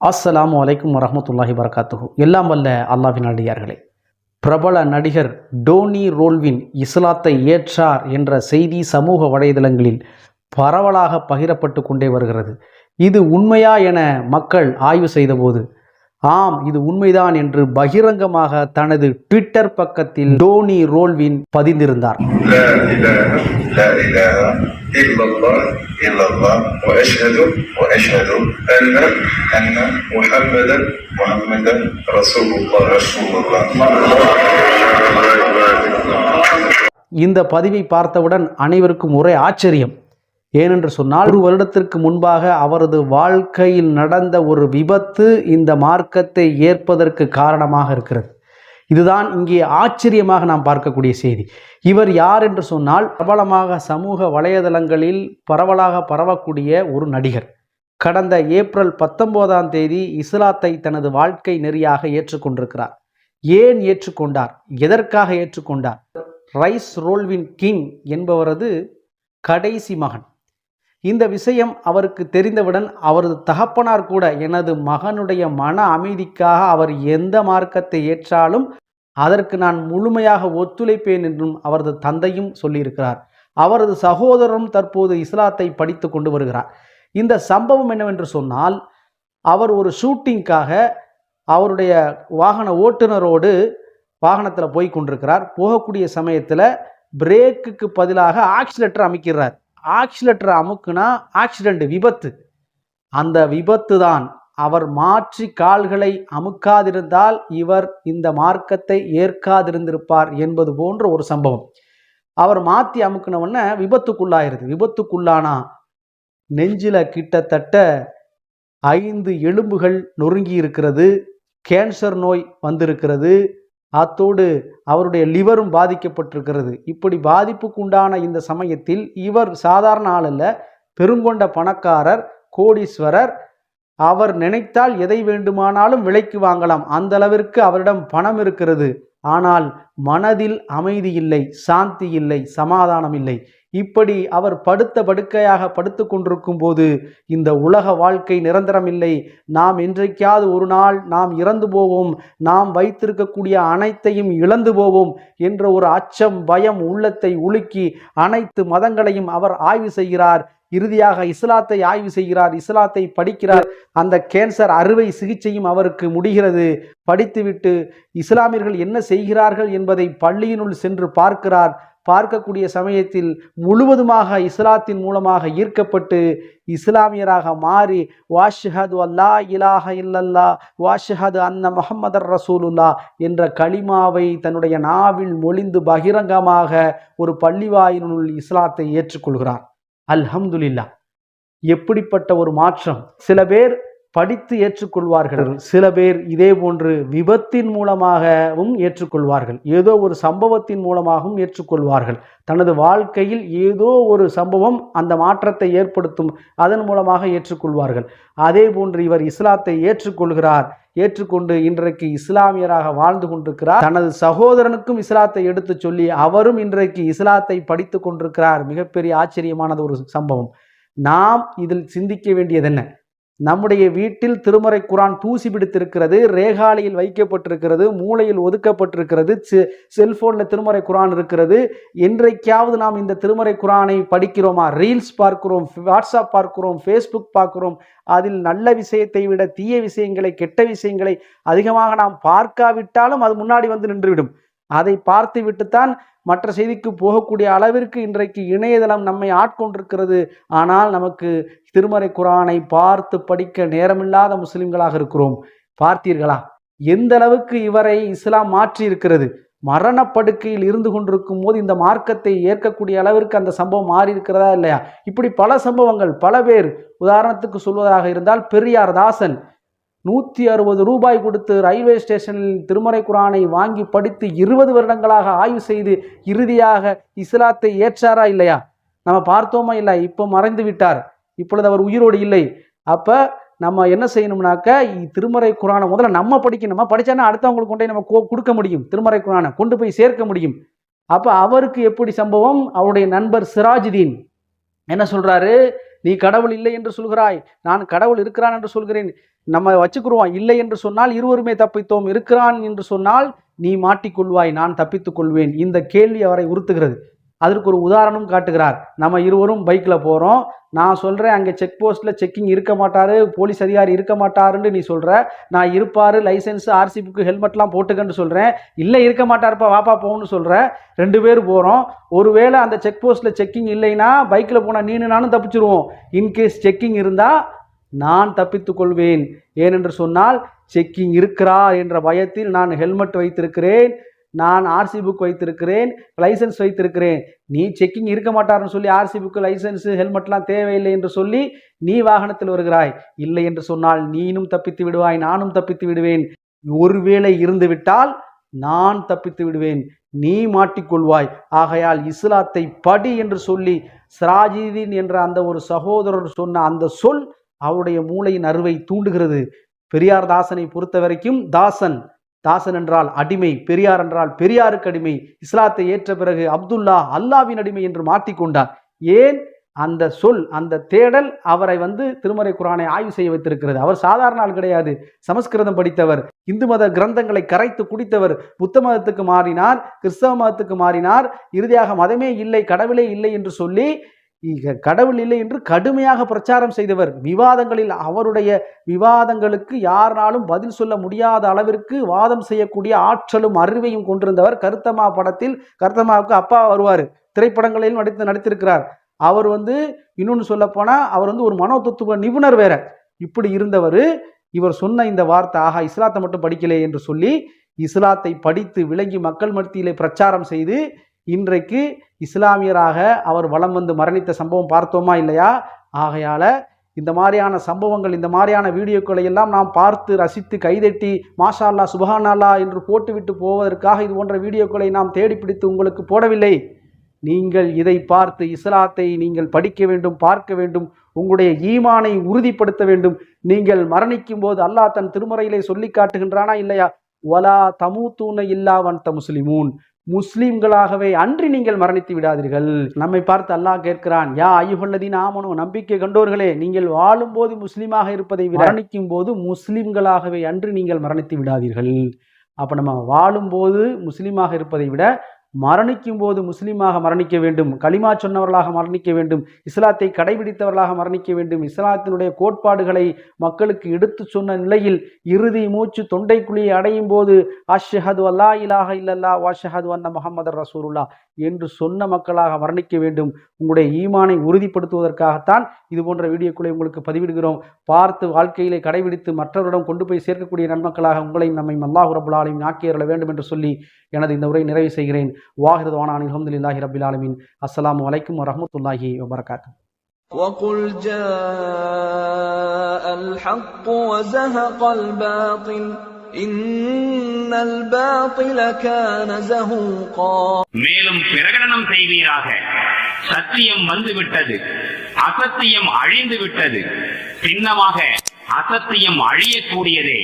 அஸ்ஸலாமு அலைக்கும் வரமத்துல்லாஹி வரகாத்துஹு எல்லாம் வல்ல அல்லாஹ்வின் அடியார்களே. பிரபல நடிகர் டோனி ரோல்வின் இஸ்லாத்தை ஏற்றார் என்ற செய்தி சமூக வலைதளங்களில் பரவலாக பகிரப்பட்டு கொண்டே வருகிறது. இது உண்மையா என மக்கள் ஆய்வு செய்தபோது ஆம் இது உண்மைதான் என்று பகிரங்கமாக தனது ட்விட்டர் பக்கத்தில் டோனி ரோல்வின் பதிந்திருந்தார். இந்த பதிவை பார்த்தவுடன் அனைவருக்கும் ஒரே ஆச்சரியம். ஏனென்று சொன்னால் ஒரு வருடத்திற்கு முன்பாக அவரது வாழ்க்கையில் நடந்த ஒரு விபத்து இந்த மார்க்கத்தை ஏற்பதற்கு காரணமாக இருக்கிறது. இதுதான் இங்கே ஆச்சரியமாக நாம் பார்க்கக்கூடிய செய்தி. இவர் யார் என்று சொன்னால் பிரபலமாக சமூக வலைதளங்களில் பரவலாக பரவக்கூடிய ஒரு நடிகர். கடந்த ஏப்ரல் பத்தொன்பதாம் தேதி இஸ்லாத்தை தனது வாழ்க்கை நெறியாக ஏற்றுக்கொண்டிருக்கிறார். ஏன் ஏற்றுக்கொண்டார்? எதற்காக ஏற்றுக்கொண்டார்? ரைஸ் ரோல்வின் கிங் என்பவரது கடைசி மகன். இந்த விஷயம் அவருக்கு தெரிந்தவுடன் அவரது தகப்பனார் கூட எனது மகனுடைய மன அமைதிக்காக அவர் எந்த மார்க்கத்தை ஏற்றாலும் அதற்கு நான் முழுமையாக ஒத்துழைப்பேன் என்றும் அவரது தந்தையும் சொல்லியிருக்கிறார். அவரது சகோதரரும் தற்போது இஸ்லாத்தை படித்து கொண்டு வருகிறார். இந்த சம்பவம் என்னவென்று சொன்னால் அவர் ஒரு ஷூட்டிங்காக அவருடைய வாகன ஓட்டுநரோடு வாகனத்தில் போய் கொண்டிருக்கிறார். போகக்கூடிய சமயத்தில் பிரேக்குக்கு பதிலாக ஆக்சிலேட்டர் அமைக்கிறார். ஆக்சிலேட்டர் அமுக்குனா ஆக்சிடென்ட் விபத்து. அந்த விபத்து தான் அவர் மாற்றி கால்களை அமுக்காதிருந்தால் இவர் இந்த மார்க்கத்தை ஏற்காதிருந்திருப்பார் என்பது போன்ற ஒரு சம்பவம். அவர் மாற்றி அமுக்குனவுடனே விபத்துக்குள்ளாயிருது விபத்துக்குள்ளானா நெஞ்சில கிட்டத்தட்ட ஐந்து எலும்புகள் நொறுங்கி இருக்கிறது கேன்சர் நோய் வந்திருக்கிறது. அத்தோடு அவருடைய லிவரும் பாதிக்கப்பட்டிருக்கிறது. இப்படி பாதிப்புக்குண்டான இந்த சமயத்தில் இவர் சாதாரண ஆள் அல்ல பெருங்கொண்ட பணக்காரர் கோடீஸ்வரர். அவர் நினைத்தால் எதை வேண்டுமானாலும் விலைக்கு வாங்கலாம். அந்த அளவிற்கு அவரிடம் பணம் இருக்கிறது. ஆனால் மனதில் அமைதி இல்லை சாந்தி இல்லை சமாதானம் இல்லை. இப்படி அவர் படுத்த படுக்கையாக படுத்து கொண்டிருக்கும் போது இந்த உலக வாழ்க்கை நிரந்தரம் இல்லை. நாம் என்றைக்காவது ஒரு நாள் நாம் இறந்து போவோம். நாம் வைத்திருக்கக்கூடிய அனைத்தையும் இழந்து போவோம் என்ற ஒரு அச்சம் பயம் உள்ளத்தை உலுக்கி அனைத்து மதங்களையும் அவர் ஆய்வு செய்கிறார். இறுதியாக இஸ்லாத்தை ஆய்வு செய்கிறார். இஸ்லாத்தை படிக்கிறார். அந்த கேன்சர் அறுவை சிகிச்சையும் அவருக்கு முடிகிறது. படித்துவிட்டு இஸ்லாமியர்கள் என்ன செய்கிறார்கள் என்பதை பள்ளியினுள் சென்று பார்க்கிறார். பார்க்கக்கூடிய சமயத்தில் முழுவதுமாக இஸ்லாத்தின் மூலமாக ஈர்க்கப்பட்டு இஸ்லாமியராக மாறி வாஷஹது அல்லா இலாஹ இல்லல்லா வாஷஹது அன்ன முஹம்மதர் ரசூலுல்லா என்ற களிமாவை தன்னுடைய நாவில் மொழிந்து பகிரங்கமாக ஒரு பள்ளிவாயினுள் இஸ்லாத்தை ஏற்றுக்கொள்கிறார் அல்ஹம்துலில்லா எப்படிப்பட்ட ஒரு மாற்றம். சில பேர் படித்து ஏற்றுக்கொள்வார்கள். சில பேர் இதே போன்று விபத்தின் மூலமாகவும் ஏற்றுக்கொள்வார்கள். ஏதோ ஒரு சம்பவத்தின் மூலமாகவும் ஏற்றுக்கொள்வார்கள். தனது வாழ்க்கையில் ஏதோ ஒரு சம்பவம் அந்த மாற்றத்தை ஏற்படுத்தும் அதன் மூலமாக ஏற்றுக்கொள்வார்கள். அதே போன்று இவர் இஸ்லாத்தை ஏற்றுக்கொள்கிறார். ஏற்றுக்கொண்டு இன்றைக்கு இஸ்லாமியராக வாழ்ந்து கொண்டிருக்கிறார். தனது சகோதரனுக்கும் இஸ்லாத்தை எடுத்து சொல்லி அவரும் இன்றைக்கு இஸ்லாத்தை படித்து கொண்டிருக்கிறார். மிகப்பெரிய ஆச்சரியமானது ஒரு சம்பவம். நாம் இதில் சிந்திக்க வேண்டியது என்ன நம்முடைய வீட்டில் திருமறை குரான் தூசி பிடித்திருக்கிறது ரேகாலையில் வைக்கப்பட்டிருக்கிறது மூளையில் ஒதுக்கப்பட்டிருக்கிறது செல்போனில் திருமறை குரான் இருக்கிறது. என்றைக்காவது நாம் இந்த திருமறை குரானை படிக்கிறோமா? ரீல்ஸ் பார்க்கிறோம் வாட்ஸ்அப் பார்க்கிறோம் ஃபேஸ்புக் பார்க்கிறோம். அதில் நல்ல விஷயத்தை விட தீய விஷயங்களை கெட்ட விஷயங்களை அதிகமாக நாம் பார்க்காவிட்டாலும் அது முன்னாடி வந்து நின்றுவிடும். அதை பார்த்து விட்டுத்தான் மற்ற செய்திக்கு போகக்கூடிய அளவிற்கு இன்றைக்கு இணையதளம் நம்மை ஆட்கொண்டிருக்கிறது. ஆனால் நமக்கு திருமறை குரானை பார்த்து படிக்க நேரமில்லாத முஸ்லிம்களாக இருக்கிறோம். பார்த்தீர்களா? எந்த அளவுக்கு இவரை இஸ்லாம் மாற்றி இருக்கிறது மரணப்படுக்கையில் இருந்து கொண்டிருக்கும் போது இந்த மார்க்கத்தை ஏற்கக்கூடிய அளவிற்கு அந்த சம்பவம் மாறி இருக்கிறதா இல்லையா? இப்படி பல சம்பவங்கள் பல பேர் உதாரணத்துக்கு சொல்வதாக இருந்தால் பெரியார் தாசன் நூற்றி அறுபது ரூபாய் கொடுத்து ரயில்வே ஸ்டேஷனில் திருமறை குரானை வாங்கி படித்து இருபது வருடங்களாக ஆய்வு செய்து இறுதியாக இஸ்லாத்தை ஏற்றாரா இல்லையா? நம்ம பார்த்தோமா இல்லை? இப்போ மறைந்து விட்டார். இப்பொழுது அவர் உயிரோடு இல்லை. அப்போ நம்ம என்ன செய்யணும்னாக்க திருமறை குரானை முதல்ல நம்ம படிக்கணுமா. படித்தானா அடுத்தவங்களுக்கு கொண்டு போய் நம்ம கொடுக்க முடியும். திருமறை குரானை கொண்டு போய் சேர்க்க முடியும். அப்போ அவருக்கு எப்படி சம்பவம்? அவருடைய நண்பர் சிராஜுதீன். என்ன சொல்கிறாரு நீ கடவுள் இல்லை என்று சொல்கிறாய். நான் கடவுள் இருக்கிறான் என்று சொல்கிறேன். நம்ம வச்சுக்கிருவோம். இல்லை என்று சொன்னால் இருவருமே தப்பித்தோம். இருக்கிறான் என்று சொன்னால் நீ மாட்டிக்கொள்வாய். நான் தப்பித்துக் கொள்வேன். இந்த கேள்வி அவரை உறுத்துகிறது. அதற்கு ஒரு உதாரணம் காட்டுகிறார். நம்ம இருவரும் பைக்கில் போகிறோம் நான் சொல்கிறேன் அங்கே செக் போஸ்ட்டில் செக்கிங் இருக்க மாட்டார் போலீஸ் அதிகாரி இருக்க மாட்டாருன்னு நீ சொல்கிற நான் இருப்பார் லைசன்ஸ் ஆர்சி புக்கு ஹெல்மெட்லாம் போட்டுக்கன்னு சொல்கிறேன் இல்லை இருக்க மாட்டார்ப்பா வாப்பா போகணும்னு சொல்கிறேன் ரெண்டு பேர் போகிறோம் ஒருவேளை அந்த செக் போஸ்ட்டில் செக்கிங் இல்லைன்னா பைக்கில் போனால் நீனு நானும் தப்பிச்சிருவோம் இன்கேஸ் செக்கிங் இருந்தால் நான் தப்பித்துக்கொள்வேன் ஏனென்று சொன்னால் செக்கிங் இருக்கிறா என்ற பயத்தில் நான் ஹெல்மெட் வைத்திருக்கிறேன். நான் ஆர்சி புக் வைத்திருக்கிறேன் லைசன்ஸ் வைத்திருக்கிறேன். நீ செக்கிங் இருக்க மாட்டார்னு சொல்லி ஆர்சி புக்கு லைசன்ஸ் ஹெல்மெட்லாம் தேவையில்லை என்று சொல்லி நீ வாகனத்தில் வருகிறாய். இல்லை என்று சொன்னால் நீனும் தப்பித்து விடுவாய் நானும் தப்பித்து விடுவேன். ஒருவேளை இருந்து விட்டால் நான் தப்பித்து விடுவேன். நீ மாட்டிக்கொள்வாய். ஆகையால் இஸ்லாத்தை படி என்று சொல்லி சிராஜிதீன் என்ற அந்த ஒரு சகோதரர் சொன்ன அந்த சொல் அவருடைய மூளையின் அருவை தூண்டுகிறது. பெரியார் தாசனை பொறுத்த வரைக்கும் தாசன் தாசன் என்றால் அடிமை பெரியார் என்றால் பெரியாருக்கு அடிமை இஸ்லாத்தை ஏற்ற பிறகு அப்துல்லா அல்லாவின் அடிமை என்று மாற்றிக்கொண்டார் ஏன்? அந்த சொல் அந்த தேடல் அவரை வந்து திருமறை குரானை ஆய்வு செய்ய வைத்திருக்கிறது. அவர் சாதாரண ஆள் கிடையாது. சமஸ்கிருதம் படித்தவர் இந்து மத கிரந்தங்களை கரைத்து குடித்தவர் புத்த மதத்துக்கு மாறினார் கிறிஸ்தவ மதத்துக்கு மாறினார் இறுதியாக மதமே இல்லை கடவுளே இல்லை என்று சொல்லி கடவுள் இல்லை என்று கடுமையாக பிரச்சாரம் செய்தவர். விவாதங்களில் அவருடைய விவாதங்களுக்கு யாராலும் பதில் சொல்ல முடியாத அளவிற்கு வாதம் செய்யக்கூடிய ஆற்றலும் அறிவையும் கொண்டிருந்தவர். கருத்தம்மா படத்தில் கருத்தம்மாவுக்கு அப்பா வருவார். திரைப்படங்களில் நடித்து நடித்திருக்கிறார். அவர் வந்து இன்னொன்று சொல்லப்போனால் அவர் வந்து ஒரு மனோதத்துவ நிபுணர் வேற. இப்படி இருந்தவர் இவர் சொன்ன இந்த வார்த்தை ஆஹா இஸ்லாத்தை மட்டும் படிக்கலே என்று சொல்லி இஸ்லாத்தை படித்து விளங்கி மக்கள் மத்தியிலே பிரச்சாரம் செய்து இன்றைக்கு இஸ்லாமியராக அவர் வலம் வந்து மரணித்த சம்பவம் பார்த்தோமா இல்லையா? ஆகையால் இந்த மாதிரியான சம்பவங்கள் இந்த மாதிரியான வீடியோக்களை எல்லாம் நாம் பார்த்து ரசித்து கைதட்டி மாஷால்லா சுபஹானாலா என்று போட்டுவிட்டு போவதற்காக இது போன்ற வீடியோக்களை நாம் தேடி பிடித்து உங்களுக்கு போடவில்லை. நீங்கள் இதை பார்த்து இஸ்லாத்தை நீங்கள் படிக்க வேண்டும் பார்க்க வேண்டும் உங்களுடைய ஈமானை உறுதிப்படுத்த வேண்டும். நீங்கள் மரணிக்கும் போது அல்லாஹ் தன் திருமறையிலே சொல்லி காட்டுகின்றானா இல்லையா? வலா தமூத்தூன த முஸ்லிமூன். முஸ்லீம்களாகவே அன்றி நீங்கள் மரணித்து விடாதீர்கள். நம்மை பார்த்து அல்லாஹ் கேட்கிறான் யா ஐயுகல்லதீன் ஆமனோ நம்பிக்கை கண்டோர்களே நீங்கள் வாழும்போது முஸ்லீமாக இருப்பதை மரணிக்கும் போது முஸ்லீம்களாகவே அன்றி நீங்கள் மரணித்து விடாதீர்கள். அப்போ நம்ம வாழும்போது முஸ்லீமாக இருப்பதை விட மரணிக்கும் போது முஸ்லீமாக மரணிக்க வேண்டும் களிமா சொன்னவர்களாக மரணிக்க வேண்டும் இஸ்லாத்தை கடைபிடித்தவர்களாக மரணிக்க வேண்டும் இஸ்லாத்தினுடைய கோட்பாடுகளை மக்களுக்கு எடுத்து சொன்ன நிலையில் இறுதி மூச்சு தொண்டைக்குழியை அடையும் போது அஷ்ஹது அல்லா இலாஹ இல்லல்லா வாஷஹது அன்ன முகமது ரசூலுல்லா என்று சொன்ன மக்களாக மரணிக்க வேண்டும். உங்களுடைய ஈமானை உறுதிப்படுத்துவதற்காகத்தான் இது போன்ற வீடியோக்களை உங்களுக்கு பதிவிடுகிறோம். பார்த்து வாழ்க்கையிலே கடைபிடித்து மற்றவரிடம் கொண்டு போய் சேர்க்கக்கூடிய நன்மக்களாக உங்களையும் நம்மை அல்லாஹு ரபுல்லாலையும் ஆலமின் வேண்டும் என்று சொல்லி எனது இந்த உரை நிறைவு செய்கிறேன். வாஹிரது வானானின் அஹமதுல்லாஹி ரபில் ஆலமின் அஸ்ஸலாமு அலைக்கும் வரஹமத்துல்லாஹி வபரகாத்து وقل جاء الحق وزهق الباطل إن الباطل كان زهوقا மேலும் பிரகடனம் செய்வீராக சத்தியம் வந்துவிட்டது அசத்தியம் அழிந்து விட்டது சின்னமாக அசத்தியம் அழியக்கூடியதே